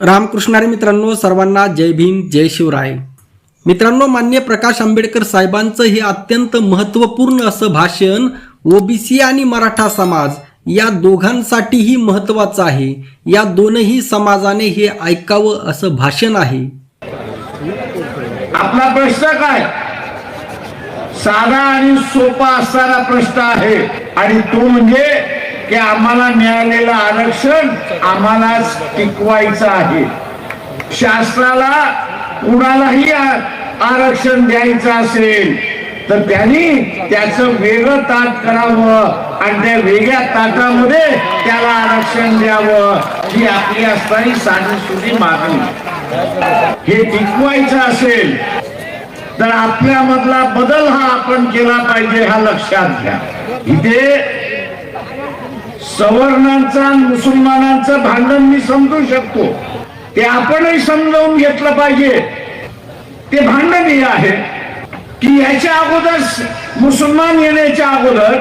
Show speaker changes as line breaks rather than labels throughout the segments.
रामकृष्णारी मित्रांनो सर्वांना जय भीम जय शिवराय. मित्रांनो मान्य प्रकाश आंबेडकर साहेबांचं हे अत्यंत महत्त्वपूर्ण असं भाषण ओबीसी आणि मराठा समाज या दोघांसाठीही महत्त्वाचं आहे. या दोनही समाजाने हे ऐकावं असं भाषण आहे.
आपला प्रश्न काय? साधा आणि सोपा असणारा प्रश्न आहे. आणि तो म्हणजे की आम्हाला मिळालेलं आरक्षण आम्हालाच टिकवायचं आहे. शास्त्राला कुणालाही आरक्षण द्यायचं असेल तर त्यांनी त्याच वेगळं ताट करावं आणि त्या वेगळ्या ताटामध्ये त्याला आरक्षण द्यावं ही आपली असणारी साधी सुधी मागणी. हे टिकवायचं असेल तर आपल्यामधला बदल हा आपण केला पाहिजे हा लक्षात घ्या. इथे सवर्णांचा मुसलमानांचं भांडण मी समजू शकतो. ते आपणही समजावून घेतलं पाहिजे. ते भांडण हे आहे. की याच्या अगोदर मुसलमान येण्याच्या अगोदर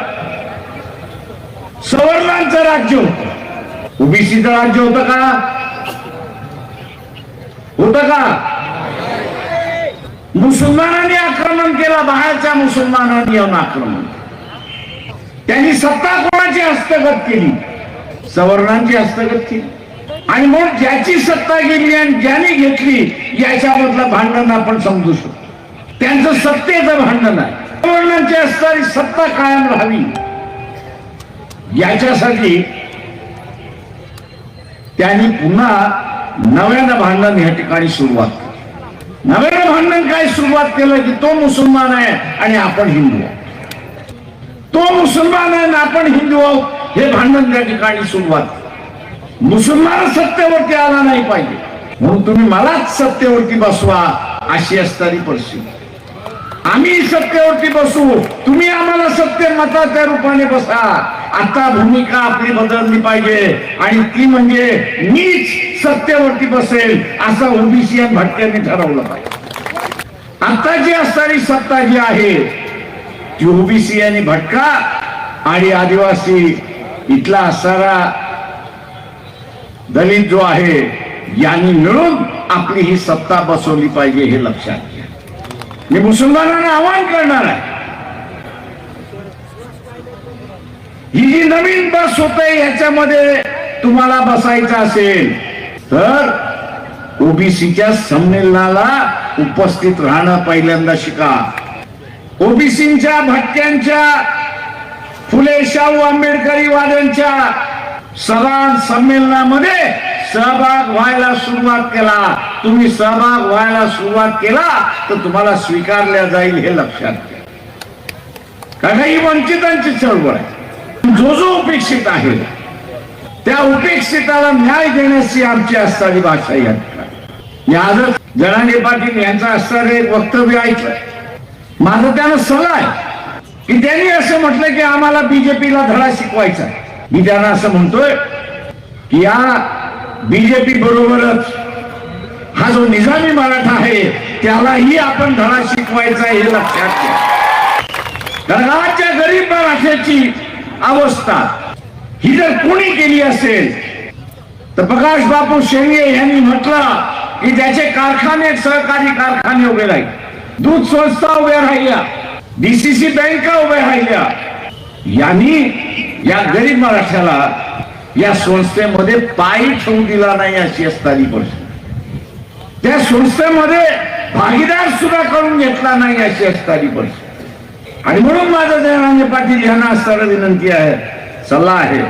सवर्णांचं राज्य होत. ओबीसीचं राज्य होतं का? होतं का? मुसलमानांनी आक्रमण केलं बाहेरच्या मुसलमानांनी येऊन आक्रमण त्यांनी सत्ता कोणाची हस्तगत केली? सवर्णांची हस्तगत केली. आणि मग ज्याची सत्ता गेली आणि ज्याने घेतली याच्यामधलं भांडण आपण समजू शकतो. त्यांचं सत्तेचं भांडण आहे. सवर्णांची असणारी सत्ता कायम राहावी. याच्यासाठी त्यांनी पुन्हा नव्यानं भांडण या ठिकाणी सुरुवात केली. नव्यानं भांडण काय सुरुवात केलं की तो मुसलमान आहे आणि आपण हिंदू आहे तो मुसलमान आहे ना आपण हिंदू आहोत. हे भांडण त्या ठिकाणी सुरुवात. मुसलमान सत्तेवरती आला नाही पाहिजे. म्हणून तुम्ही मलाच सत्तेवरती बसवा अशी असणारी परिस्थिती. आम्ही सत्तेवरती बसू. तुम्ही आम्हाला सत्य मताच्या रूपाने बसा. आता भूमिका आपली बदलली पाहिजे. आणि ती म्हणजे मीच सत्तेवरती बसेल असं ओबीसी आणि भटक्यांनी ठरवलं पाहिजे. आता जी असणारी सत्ता जी आहे की ओबीसी आणि भटका आणि आदिवासी. इथला असणारा दलित जो आहे यांनी मिळून आपली ही सत्ता बसवली पाहिजे हे लक्षात घ्या. मी मुसलमानांना आवाहन करणार आहे. ही जी नवीन बस होते ह्याच्यामध्ये तुम्हाला बसायचं असेल तर ओबीसीच्या संमेलनाला उपस्थित राहणं पहिल्यांदा शिका. ओबीसीच्या भटक्यांच्या फुले शाहू आंबेडकरी वाद्यांच्या सभा संमेलनामध्ये सहभाग व्हायला सुरुवात केला. तुम्ही सहभाग व्हायला सुरुवात केला तर तुम्हाला स्वीकारल्या जाईल हे लक्षात घ्या. कारण ही वंचितांची चळवळ आहे. जो जो उपेक्षित आहे त्या उपेक्षिताला न्याय देण्याची आमची असणारी भाषा या ठिकाणी आजच पाटील यांचं असणारे एक वक्तव्य ऐकलं माझं त्यानं सल्ला आहे. की त्यांनी असं म्हटलं की आम्हाला बीजेपीला धडा शिकवायचा मी त्यांना असं म्हणतोय की या बीजेपी बरोबरच हा जो निजामी मराठा आहे त्यालाही आपण धडा शिकवायचा हे लक्षात घ्या. गरीब मराठ्याची अवस्था ही जर कोणी केली असेल तर प्रकाश बापू शेंगे यांनी म्हटलं की त्याचे कारखाने सहकारी कारखाने उभे राहील. दूध संस्था उभ्या राहिल्या. डीसीसी बँका उभ्या राहिल्या? यांनी या गरीब महाराष्ट्राला या संस्थेमध्ये पायी ठेवू दिला नाही अशी असताली परिस्थिती त्या संस्थेमध्ये भागीदार सुद्धा करून घेतला नाही अशी असताली परिस्थिती आणि म्हणून माझं जयराजे पाटील यांना असताना विनंती आहे सल्ला आहे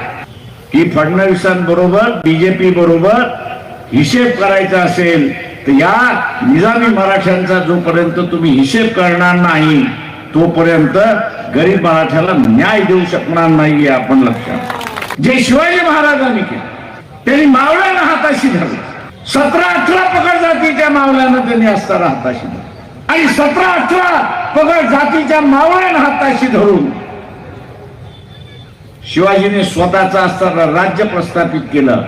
की फडणवीसांबरोबर बीजेपी बरोबर हिशेब करायचा असेल तर या निजामी मराठ्यांचा जोपर्यंत तुम्ही हिशेब करणार नाही तोपर्यंत गरीब मराठ्याला न्याय देऊ शकणार नाही आपण लक्षात जे शिवाजी महाराजांनी केलं त्यांनी मावळ्यानं हाताशी धरलं. सतरा अठरा पकड जातीच्या मावळ्यानं त्यांनी असताना हाताशी धरलं. आणि सतरा अठरा पगड जातीच्या मावळ्यानं हाताशी धरून शिवाजीने स्वतःचा असताना राज्य प्रस्थापित केलं.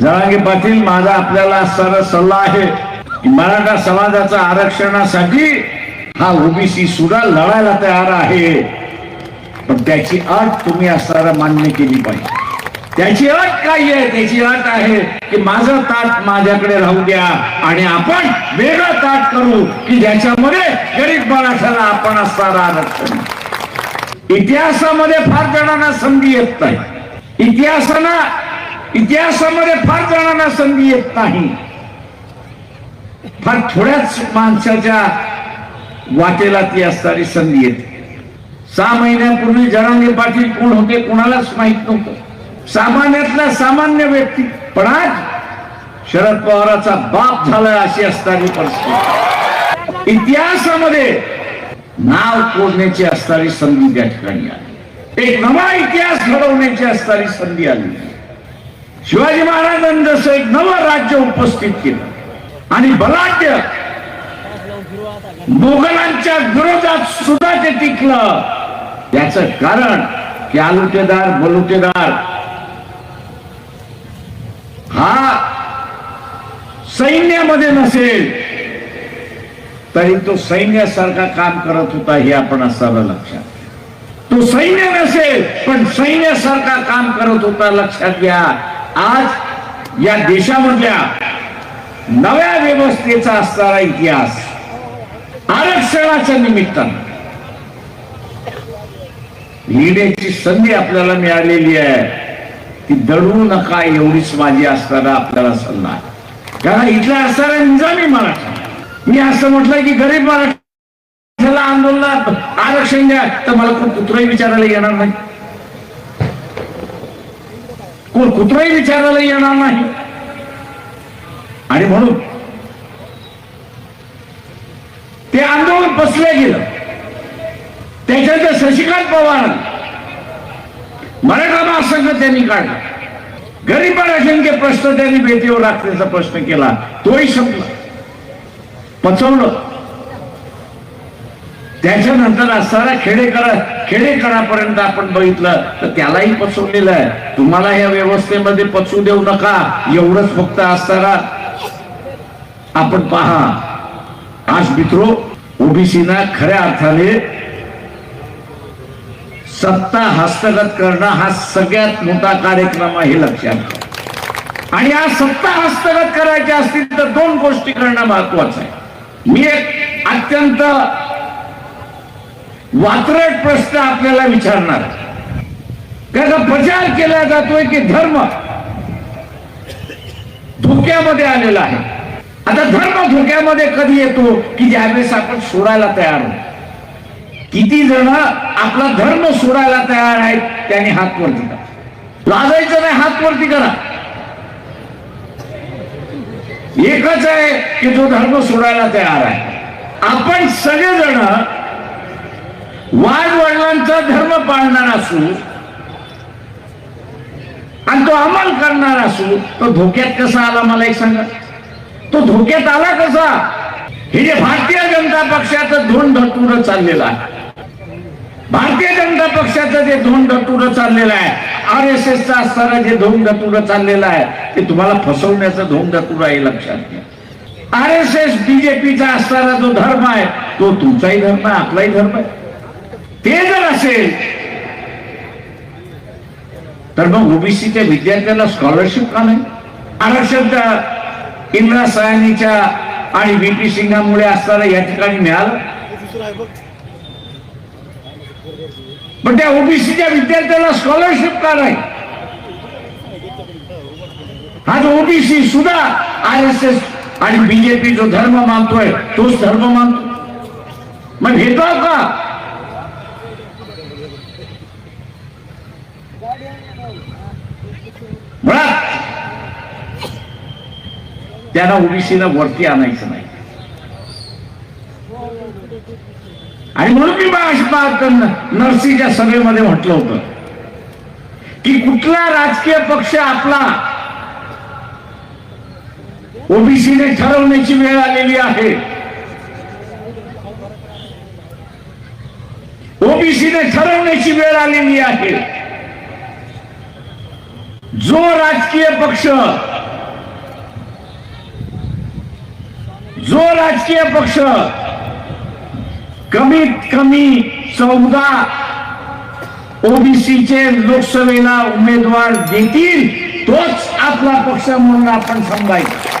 जरांगे पाटील माझा आपल्याला असणारा सल्ला आहे मराठा समाजाचा आरक्षणासाठी हा ओबीसी सुद्धा लढायला तयार आहे. पण त्याची अट तुम्ही असणारा मान्य केली पाहिजे. त्याची अट काय आहे त्याची अट आहे की माझं ताट माझ्याकडे राहू द्या आणि आपण वेगळं ताट करू की ज्याच्यामध्ये गरीब मराठ्याला आपण असणारा आरक्षण. इतिहासामध्ये फार जणांना संधी येत नाही. इतिहासाना इतिहासामध्ये फार जणांना संधी येत नाही. फार थोड्याच माणसाच्या वाटेला ती असणारी संधी येते सहा महिन्यापूर्वी जरांगे पाटील कोण होते कोणालाच माहीत नव्हतं. सामान्यातला सामान्य व्यक्ती. पण आज शरद पवाराचा बाप झालाय अशी असणारी परिस्थिती. इतिहासामध्ये नाव कोरण्याची असणारी संधी त्या ठिकाणी आली. एक नवा इतिहास घडवण्याची असणारी संधी आली. शिवाजी महाराजांनी जसं एक नवं राज्य उपस्थित केलं आणि बलाढ्य. मुघलांच्या विरोधात सुद्धा ते टिकलं. याच कारण की आलुटेदार बलुटेदार हा सैन्यामध्ये नसेल तरी तो सैन्यासारखा काम करत होता हे आपण असावं लक्षात तो सैन्य नसेल पण सैन्यासारखा काम करत होता लक्षात घ्या. आज या देशामधल्या नव्या व्यवस्थेचा असणारा इतिहास. आरक्षणाच्या निमित्तानं. लिहिण्याची संधी आपल्याला मिळालेली आहे. ती दडवू नका एवढीच माझी असताना आपल्याला सल्ला कारण इथला असणारा निजामी मराठा. मी असं म्हटलं की गरीब मराठा आंदोलनात आरक्षण द्या तर मला कोण कुत्रही विचारायला येणार नाही. कोण कुत्रही विचारायला येणार नाही. आणि म्हणून ते आंदोलन बसले गेलं. त्याच्यानंतर शशिकांत पवार मराठा महासंघ त्यांनी काढला. गरीब मराठ्यांचे प्रश्न त्यांनी बेटीवर राखण्याचा प्रश्न केला. तोही संपला. पचवलं. त्याच्यानंतर असणारा खेडेकर खेडेकरापर्यंत आपण बघितलं तर त्यालाही पचवलेलं आहे. तुम्हाला या व्यवस्थेमध्ये पचवू देऊ नका. एवढंच फक्त असणारा आपण पहा. आज मित्रो ओबीसीना खऱ्या अर्थाने सत्ता हस्तगत करणं हा सगळ्यात मोठा कार्यक्रम आहे लक्षात आणि आज सत्ता हस्तगत करायच्या असतील तर दोन गोष्टी करणं महत्वाचं आहे. मी एक अत्यंत वात्रट प्रश्न आपल्याला विचारणार त्याचा प्रचार केला जातोय की धर्म धोक्यामध्ये आलेला आहे. आता धर्म धोक्यामध्ये कधी येतो की ज्यावेळेस आपण सोडायला तयार होतो? किती जण आपला धर्म सोडायला तयार आहेत त्याने हात वरती करा. लाजायचं नाही हात वरती करा. एकच आहे की जो धर्म सोडायला तयार आहे. आपण सगळेजण वाद वडिलांचा धर्म पाळणार असू आणि तो अंमल करणार असू तो धोक्यात कसा आला मला एक सांगा? तो धोक्यात आला कसा? हे जे भारतीय जनता पक्षाचं धोंड धटूर चाललेलं आहे. भारतीय जनता पक्षाचं जे धोंड धटूर चाललेलं आहे आर एस एसचा असताना जे धोंड धटूर चाललेलं आहे ते तुम्हाला फसवण्याचं धोंड धटूर आहे लक्षात घ्या. आर एस एस बीजेपीचा असणारा जो धर्म आहे तो तुमचाही धर्म आहे आपलाही धर्म आहे. ते जर असेल तर मग ओबीसीच्या विद्यार्थ्यांना स्कॉलरशिप का नाही? आरक्षण इंदिरा सयानीच्या आणि व्ही सिंगामुळे असताना या ठिकाणी मिळालं. पण त्या ओबीसीच्या विद्यार्थ्याला स्कॉलरशिप का नाही? हा जो ओबीसी सुद्धा आर एस एस आणि बीजेपी जो धर्म मानतोय तोच धर्म मानतो. मग भेदभाव का? त्यांना ओबीसीला वरती आणायचं नाही. आणि म्हणून मी महाराष्ट्रात नर्सीच्या सभेमध्ये म्हटलं होतं की कुठला राजकीय पक्ष आपला ओबीसीने ठरवण्याची वेळ आलेली आहे? ओबीसीने ठरवण्याची वेळ आलेली आहे. जो राजकीय पक्ष जो राजकीय पक्ष कमीत कमी चौदा ओबीसीचे लोकसभेला उमेदवार देतील तोच आपला पक्ष म्हणून आपण समजायचा.